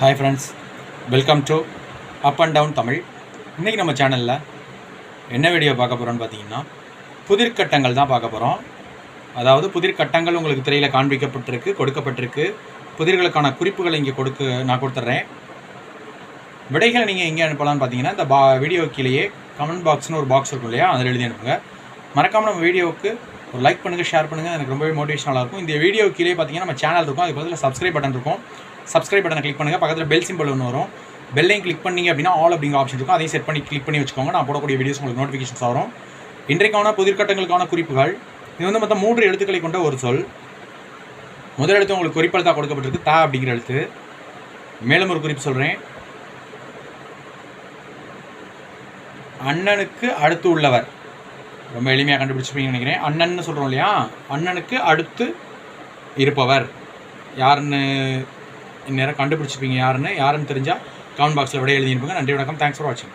Hi friends welcome to up and down Tamil இன்றைக்கி நம்ம சேனலில் என்ன வீடியோ பார்க்க போகிறோன்னு பார்த்தீங்கன்னா புதிர்கட்டங்கள் தான் பார்க்க போகிறோம் அதாவது புதிர்கட்டங்கள் உங்களுக்கு திரையில் காண்பிக்கப்பட்டிருக்கு கொடுக்கப்பட்டிருக்கு. புதிர்களுக்கான குறிப்புகளை இங்கே கொடுக்க நான் கொடுத்துட்றேன். விடைகளை நீங்கள் எங்கே அனுப்பலாம்னு பார்த்தீங்கன்னா இந்த பா வீடியோ கீழேயே கமெண்ட் பாக்ஸ்னு ஒரு பாக்ஸ் இருக்கும் இல்லையா? அதில் எழுதி அனுப்புங்க. மறக்காமல் நம்ம வீடியோவுக்கு ஒரு லைக் பண்ணுங்கள் ஷேர் பண்ணுங்கள் எனக்கு ரொம்பவே மோட்டிவேஷனாக இருக்கும். இந்த வீடியோ கீழே பார்த்தீங்கன்னா நம்ம சேனல் இருக்கும். அதுக்கு பக்கத்தில் சப்ஸ்கிரைப் பட்டன் இருக்கும். சப்ஸ்கிரைப் பட்டனை கிளிக் பண்ணுங்கள் பக்கத்தில் பெல் சிம்பிள் ஒன்று வரும். பெல்லையும் கிளிக் பண்ணிங்க அப்படின்னா ஆல் அப்படிங்கிற ஆப்ஷன் இருக்கும். அதையும் செட் பண்ணி கிளிக் பண்ணி வச்சுக்கோங்க. நான் போடக்கூடிய வீடியோஸ் உங்களுக்கு நோட்டிஃபிகேஷன்ஸ் வரும். இன்றைக்கான புதிர்கட்டங்களுக்கான குறிப்புகள். இது வந்து மொத்தம் மூன்று எழுத்துக்களை கொண்ட ஒரு சொல். முதல் எழுத்து உங்களுக்கு குறிப்பெழுத்தாக கொடுக்கப்பட்டிருக்கு. தா அப்படிங்கிற எழுத்து. மேலும் ஒரு குறிப்பு சொல்கிறேன் அண்ணனுக்கு அடுத்து உள்ளவர். ரொம்ப எளிமையாக கண்டுபிடிச்சிருப்பீங்கன்னு நினைக்கிறேன். அண்ணன்னு சொல்கிறோம் இல்லையா? அண்ணனுக்கு அடுத்து இருப்பவர். யாருன்னு இந்நேரம் கண்டுபிடிச்சிருப்பீங்க யாருன்னு? யாருன்னு தெரிஞ்சால் கமெண்ட் பாக்ஸில் விட எழுதி நன்றி வணக்கம். தேங்க்ஸ் ஃபார் வாட்சிங்